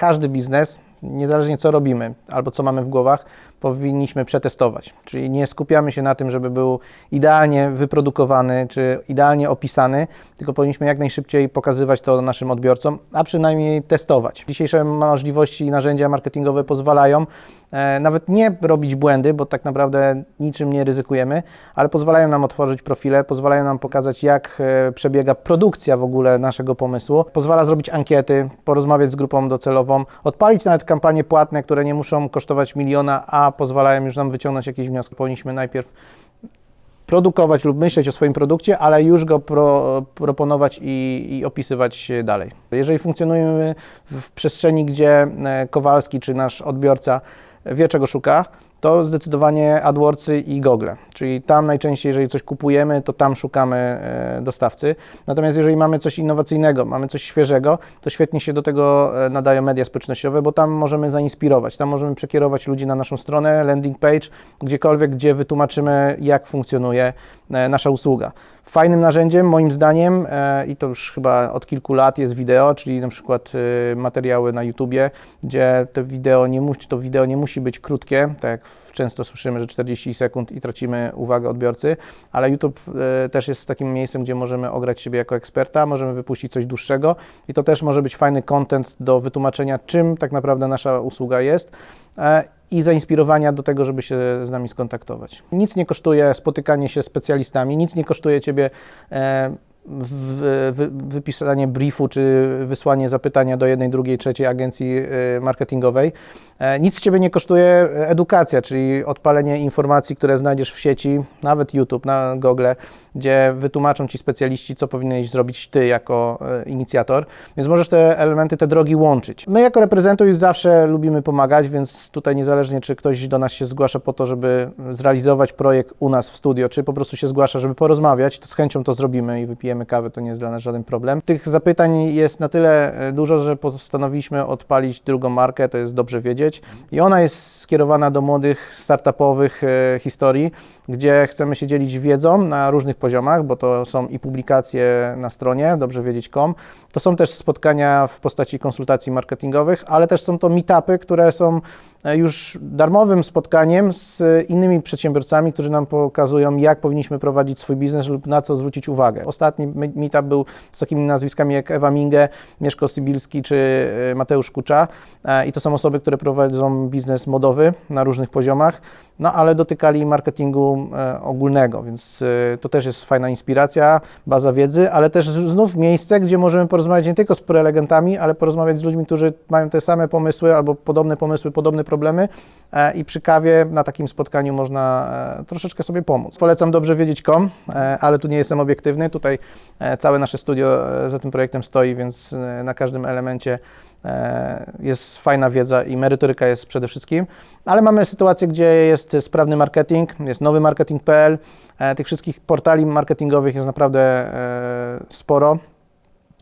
każdy biznes, niezależnie co robimy albo co mamy w głowach, powinniśmy przetestować. Czyli nie skupiamy się na tym, żeby był idealnie wyprodukowany czy idealnie opisany, tylko powinniśmy jak najszybciej pokazywać to naszym odbiorcom, a przynajmniej testować. Dzisiejsze możliwości i narzędzia marketingowe pozwalają e, nawet nie robić błędy, bo tak naprawdę niczym nie ryzykujemy, ale pozwalają nam otworzyć profile, pozwalają nam pokazać, jak e, przebiega produkcja w ogóle naszego pomysłu, pozwala zrobić ankiety, porozmawiać z grupą docelową, odpalić nawet kampanie płatne, które nie muszą kosztować miliona, a pozwalają już nam wyciągnąć jakieś wnioski. Powinniśmy najpierw produkować lub myśleć o swoim produkcie, ale już go pro, proponować i, i opisywać dalej. Jeżeli funkcjonujemy w przestrzeni, gdzie e, Kowalski czy nasz odbiorca wie, czego szuka, to zdecydowanie AdWordsy i Google. Czyli tam najczęściej, jeżeli coś kupujemy, to tam szukamy e, dostawcy. Natomiast jeżeli mamy coś innowacyjnego, mamy coś świeżego, to świetnie się do tego e, nadają media społecznościowe, bo tam możemy zainspirować, tam możemy przekierować ludzi na naszą stronę, landing page, gdziekolwiek, gdzie wytłumaczymy, jak funkcjonuje e, nasza usługa. Fajnym narzędziem, moim zdaniem, i to już chyba od kilku lat jest wideo, czyli na przykład materiały na YouTubie, gdzie to wideo nie musi, to wideo nie musi być krótkie, tak jak często słyszymy, że 40 sekund i tracimy uwagę odbiorcy, ale YouTube e, też jest takim miejscem, gdzie możemy ograć siebie jako eksperta, możemy wypuścić coś dłuższego i to też może być fajny content do wytłumaczenia, czym tak naprawdę nasza usługa jest e, i zainspirowania do tego, żeby się z nami skontaktować. Nic nie kosztuje spotykanie się z specjalistami, nic nie kosztuje Ciebie e, wypisanie briefu czy wysłanie zapytania do jednej, drugiej, trzeciej agencji y, marketingowej. E, nic Ciebie nie kosztuje edukacja, czyli odpalenie informacji, które znajdziesz w sieci, nawet YouTube, na Google, gdzie wytłumaczą Ci specjaliści, co powinieneś zrobić Ty jako e, inicjator, więc możesz te elementy, te drogi łączyć. My jako reprezentuj zawsze lubimy pomagać, więc tutaj niezależnie, czy ktoś do nas się zgłasza po to, żeby zrealizować projekt u nas w studio, czy po prostu się zgłasza, żeby porozmawiać, to z chęcią to zrobimy i wypijemy pijemy kawę, to nie jest dla nas żaden problem. Tych zapytań jest na tyle e, dużo, że postanowiliśmy odpalić drugą markę, to jest dobrze wiedzieć. I ona jest skierowana do młodych, startupowych e, historii, gdzie chcemy się dzielić wiedzą na różnych poziomach, bo to są i publikacje na stronie dobrze wiedzieć.com. To są też spotkania w postaci konsultacji marketingowych, ale też są to meetupy, które są e, już darmowym spotkaniem z innymi przedsiębiorcami, którzy nam pokazują, jak powinniśmy prowadzić swój biznes lub na co zwrócić uwagę. Ostatni meetup był z takimi nazwiskami jak Ewa Minge, Mieszko Sybilski czy e, Mateusz Kucza e, i to są osoby, które prowadzą biznes modowy na różnych poziomach, no ale dotykali marketingu e, ogólnego, więc to też jest fajna inspiracja, baza wiedzy, ale też znów miejsce, gdzie możemy porozmawiać nie tylko z prelegentami, ale porozmawiać z ludźmi, którzy mają te same pomysły albo podobne pomysły, podobne problemy i przy kawie na takim spotkaniu można troszeczkę sobie pomóc. Polecam dobrze wiedzieć.com, ale tu nie jestem obiektywny, tutaj całe nasze studio e, za tym projektem stoi, więc e, na każdym elemencie jest fajna wiedza i merytoryka jest przede wszystkim, ale mamy sytuację, gdzie jest sprawny marketing, jest nowy marketing.pl, tych wszystkich portali marketingowych jest naprawdę sporo.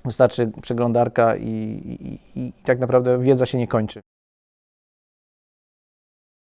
Wystarczy przeglądarka i, i, i tak naprawdę wiedza się nie kończy.